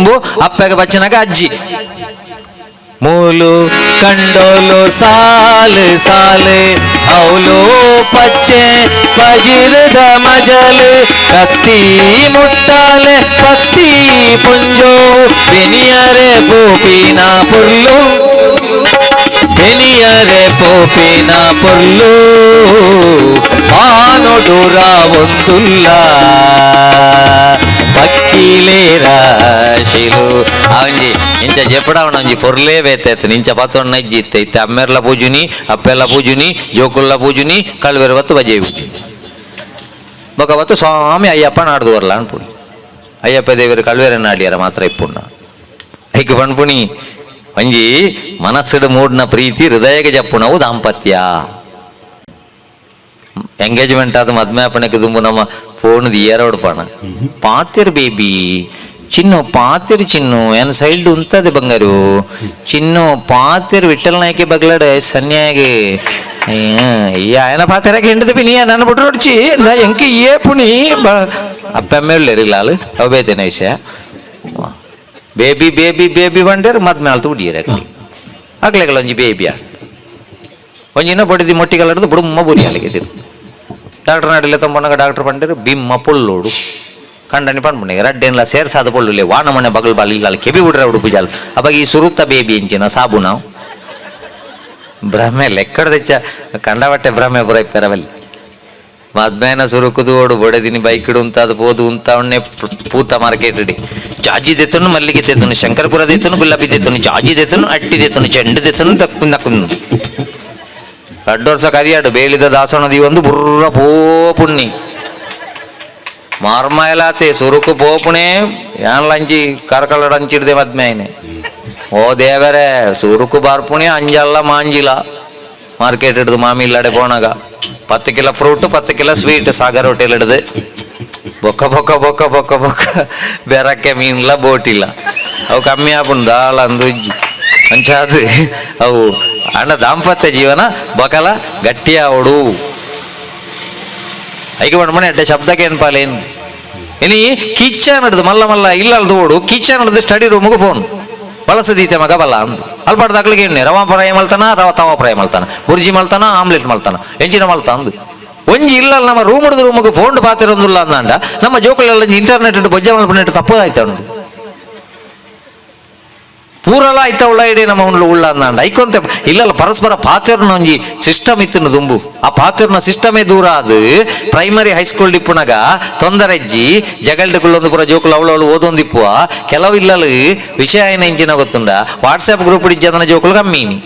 ದುಂಬು ಅಪ್ಪಗೆ ಬಚ್ಚನಾಗ ಅಜ್ಜಿ ಮೂಲು ಕಂಡೋಲು ಸಾಲು ಸಾಲು ಅವಳು ಪಚ್ಚೆ ಪಜಿರದ ಮಜಲು ಕತ್ತಿ ಮುಟ್ಟಾಲೆ ಪತ್ತಿ ಪುಂಜೋ ಬೆನಿಯರೆ ಪೂಪಿನ ಪುರ್ಲು ಬೆನಿಯರೆ ಪೋಪಿನ ಪೊರ್ಲು ಆನೊಡುರ ಒಂದುಲ್ಲ రాశిలు అవుంజి ఇంచ చెప్పడావునంజి పొరలే వేతేత్తని ఇంచ పత్తొన్న జిత్తైతే అమ్మెర్ల పూజుని అప్పెల్ల పూజుని జోకుళ్ళ పూజుని ಕಳ್ವೆರವತ್ತು ಬಜೆ ಬಿಟ್ಟು ಬೊಕವತ್ತು ಸ್ವಾಮಿ ಅಯ್ಯಪ್ಪ ನಾಡ್ದು ಬರಲ್ಲ ಅನ್ಪುಣಿ ಅಯ್ಯಪ್ಪ ದೇವರು ಕಳ್ವೆರ ನಾಡಿಯಾರ ಮಾತ್ರ ಇಪ್ಪುಣ್ಣ ಹೀಗೆ ಬಣ್ಪುಣಿ ಅಂಜಿ ಮನಸ್ಸಿಡ ಮೂಡ್ನ ಪ್ರೀತಿ ಹೃದಯಕ್ಕೆ ಜಪ್ಪು ನಾವು ದಾಂಪತ್ಯ ಎಂಗೇಜ್ಮೆಂಟ್ ಆದ ಮದ್ಮ್ಯಾಪಣಕ್ಕೆ ದುಂಬು ನಮ್ಮ ಫೋನ್ ದಿಯರ ಹೊಡ್ಪಾಣ ಪಾತಿರ್ ಬೇಬಿ ಚಿನ್ನು ಪಾತಿರ್ ಚಿನ್ನು ಏನ್ ಸೈಡ್ ಉಂತದೆ ಬಂಗಾರು ಚಿನ್ನು ಪಾತಿರ್ ವಿಠಲ್ ನಾಯ್ಕೆ ಬಗ್ಲಾಡ ಸನ್ಯಾಗಿ ಅಯ್ಯ ఆయన పాతిరాకి ఎండది పిని నన్ను బుట్టు నడిచి ఎంకి ఏ పుని అప్పమ్మే లేరు లాలు అవైతేనే విషయ ಬೇಬಿ ಬೇಬಿ ಬೇಬಿ ಬಂಡೇರ್ ಮದ್ ಮ್ಯಾಲ್ ತುಡಿಯರ ಆಗ್ಲೆಗಳ ಒಂಜಿ ಬೇಬಿ ಆ ಒಂಜಿನ ಬಡಿದಿ ಮೊಟ್ಟಿಗಲ್ಲಡ್ದು ಬುಡುಮ್ಮ ಬುರಿ ಅಲ್ಲಿಗೆ ಡಾಕ್ಟರ್ ನಾಡಿಲ್ಲ ತೊಂಬಣ್ಣಗ ಡಾಕ್ಟರ್ ಪಂಡೇರು ಬಿಮ್ಮ ಪೊಲ್ಲೋಡು ಕಂಡನಿ ಪಂಡ್ಪುಣಿಗೆ ರಡ್ಡೆನ್ಲ ಸೇರ್ಸಾದ ಪೊಳ್ಳುಲೆ ವಾನ ಮನೆ ಬಗಲ್ ಬಾಲ್ ಇಲ್ಲ ಕೆಬಿ ಬಿಡ್ರೆ ಉಡುಪು ಜಾಲ್ ಅವಾಗ ಈ ಸುರುತ್ತ ಬೇಬಿ ಎಂಚಿನ ಸಾಬು ನಾವು ಭ್ರಮೆ ಲೆಕ್ಕಡ ತೆಚ್ಚ ಕಂಡಬಟ್ಟೆ ಭ್ರಮೆ ಪುರ ಇಪ್ಪರವಲ್ಲಿ ಮದ್ಮೇನ ಸುರುಕುದು ಓಡು ಬೊಡೆದಿನಿ ಬೈಕ್ ಇಡು ಅಂತ ಅದು ಪೋದು ಅಂತ ಅವನ್ನೇ ಪೂತ ಮಾರ್ಕೆಟ್ ಇಡಿ ಜಾಜಿ ದೆತ್ತನು ಮಲ್ಲಿಗೆ ದೆತ್ತನು ಶಂಕರಪುರ ದೆತ್ತನು ಗುಲಾಬಿ ದೆತ್ತನು ಜಾಜಿ ದೆತ್ತನು ಅಟ್ಟಿ ದೆತ್ತನು ಚೆಂಡು ದೆತ್ತನು ದಕ್ಕು ಎರಡು ವರ್ಷ ಕರಿಯಾಡು, ಬೇಲಿದ ದಾಸನದಿ ಒಂದು ಬುರ್ರ ಪೋಪುಣ್ಣಿ ಮಾರ್ಮಾಯಲಾತೆ, ಸುರುಕು ಪೋಪುಣೆ ಯಾನ್ ಲಂಚಿ, ಕರ್ಕಳಡ ಹಂಚಿಡ್ದೆ ಮದ್ಮೇನೆ ಓ ದೇವರೇ, ಸುರುಕು ಬಾರ್ಪುಣಿ ಅಂಜಲ್ಲ ಮಾಂಜಿಲ. ಮಾರ್ಕೆಟ್ ಹಿಡ್ದು ಮಾಮಿ ಇಲ್ಲಡೆ ಪೋಣಗ. ಪತ್ತು ಕಿಲೋ ಫ್ರೂಟ್, ಪತ್ತು ಕಿಲೋ ಸ್ವೀಟ್, ಸಾಗರ್ ಹೋಟೆಲ್ ಹಿಡ್ದು. ಬೊಕ್ಕ ಬೊಕ್ಕ ಬೊಕ್ಕ ಬೊಕ್ಕ ಬೊಕ್ಕ ಬೆರಕ್ಕೆ ಮೀನಿಲ್ಲ ಬೋಟಿಲ್ಲ ಅವು ಕಮ್ಮಿ ಆಪುನ್ ದಾಳ, ಅಂದು ಅಂಚಾದು ಅವು ಅಣ್ಣ ದಾಂಪತ್ಯ ಜೀವನ, ಬಕಲ, ಗಟ್ಟಿಯ ಐಕೆ ಐಕೆ ಮನೆ ಅಡ್ಡ ಶಬ್ದಕ್ಕೆ ಏನ್ಪಾಲೇನು ಇನಿ ಕಿಚನ್ ಹಿಡ್ದು ಮಲ್ಲ ಮಲ್ಲ ಇಲ್ಲ ಅಲ್ದು ಓಡು ಕಿಚನ್ ಹಿಡ್ದು ಸ್ಟಡಿ ರೂಮ್ಗೆ ಫೋನ್ ಬಳಸದೀತೆ ಮಗ ಬಲ್ಲ ಅಂದು. ಅಲ್ಪಾಡ್ದು ಅಕ್ಲಿಗೆ ಎಣ್ಣೆ, ರವಾ ಪ್ರಾಯ ಮಲ್ತಾನ, ರವ ತವಾ ಪ್ರಾಯ ಮಲ್ತಾನ ಬುರ್ಜಿ ಮಲ್ತಾನ, ಆಮ್ಲೆಟ್ ಮಲ್ತಾನ ಎಂಚಿನ ಮಲ್ತ ಅಂದು. ಒಂಜಿ ಇಲ್ಲ ನಮ್ಮ ರೂಮ್ ಹಿಡಿದು ರೂಮ್ಗೆ ಫೋನ್ ಪಾತಿರೊಂದಿಲ್ಲ ಅಂದಾಂಡ ನಮ್ಮ ಜೋಕಲೆಲ್ಲ ಇಂಟರ್ನೆಟ್ ಬೊಜ್ಜ ಮಲ್ಪನೆಟ್ಟು ತಪ್ಪದಾಯ್ತು ಅವನು ಉಳ್ಳ ಇಡೀ ನಮ್ಮ ಉಳ್ಳ ಉಳ್ಳ ಅಂದಂಡ ಐಕೊಂತೆ ಇಲ್ಲಲ್ಲ, ಪರಸ್ಪರ ಪಾತೆರ್ನ ಒಂಜಿ ಸಿಸ್ಟಮ್ ಇತ್ತಿನ ದುಂಬು. ಆ ಪಾತಿರ್ನ ಸಿಸ್ಟಮೇ ದೂರ ಅದು ಪ್ರೈಮರಿ ಹೈಸ್ಕೂಲ್ ಡಿಪ್ಪುನಗ ತೊಂದರೆಜ್ಜಿ ಜಗಲ್ಡುಗುಳ್ಳೊಂದು ಪುರ ಜೋಕುಲು ಅವಳು ಓದೊಂದು ಓದೊಂದಿಪ್ಪುವ. ಕೆಲವು ಇಲ್ಲಲು ವಿಷಯ ಇಂಚಿನ ಗೊತ್ತುಂಡ. ವಾಟ್ಸಾಪ್ ಗ್ರೂಪ್ ಇಜ್ಜದನ ಜೋಕುಲು ಕಮ್ಮೀನಿ